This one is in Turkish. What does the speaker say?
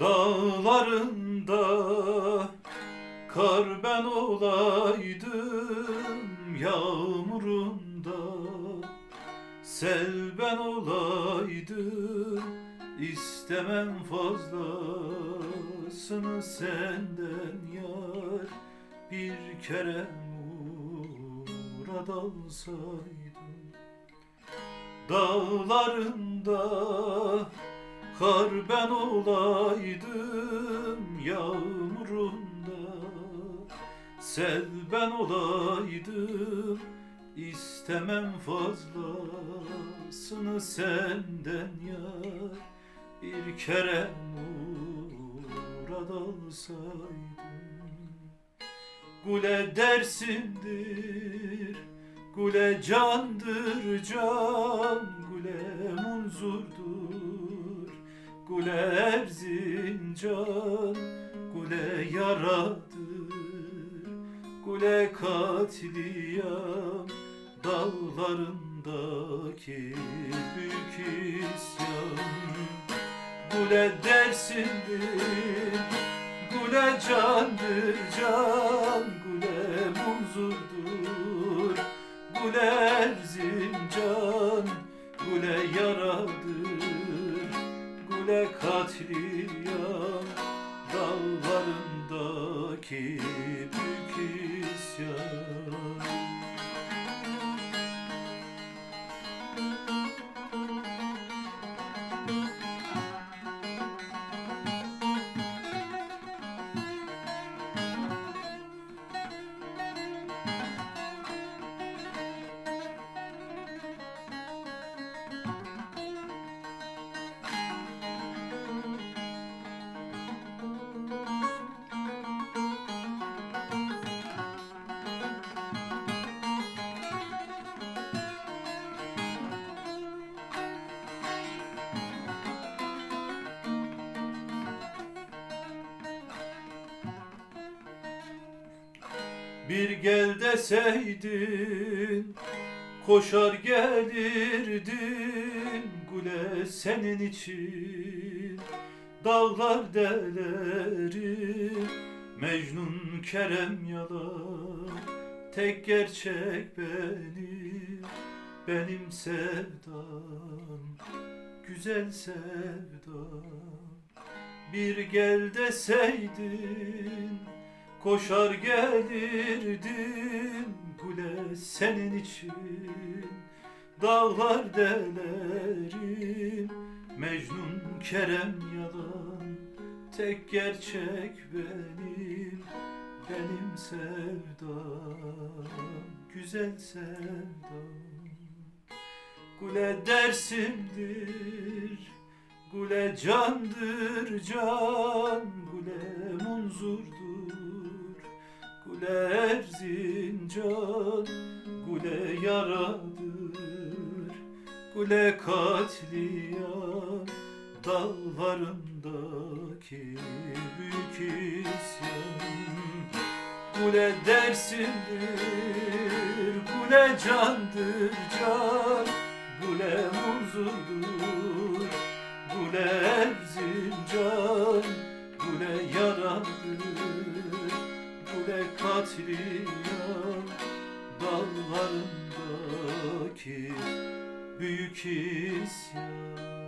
Dağlarında kar ben olaydım Yağmurunda sel ben olaydım. İstemem fazlasını senden yar Bir kere murad alsaydım Dağlarında kar ben olaydım Yağmurunda. Sel ben olaydım İstemem fazlasını senden yar. Bir kere murad alsaydım Gule dersindir Gule candır can. Gule munzurdur Gule erzincan Gule yaradır. Gule katliam Dağlarındaki büyük isyan. Gule dersindir Gule candır Gule katliam Dağlarındaki büyük isyan Bir gel deseydin Koşar gelirdim Gule senin için. Dağlar deleri Mecnun Kerem yalan Tek gerçek benim Benim sevdam Güzel sevdam. Bir gel deseydin Koşar gelirdim Gule senin için. Dağlar delerim Mecnun Kerem yalan. Tek gerçek benim Benim sevdam. Güzel sevdam. Gule dersimdir Gule candır can. Gule munzurdur Gule erzincan Gule yaradır. Gule katliam Dağlarındaki büyük isyan. Gule dersindir Gule candır can. Gule muzurdur Gule erzincan katliam Dağlarındaki büyük isyan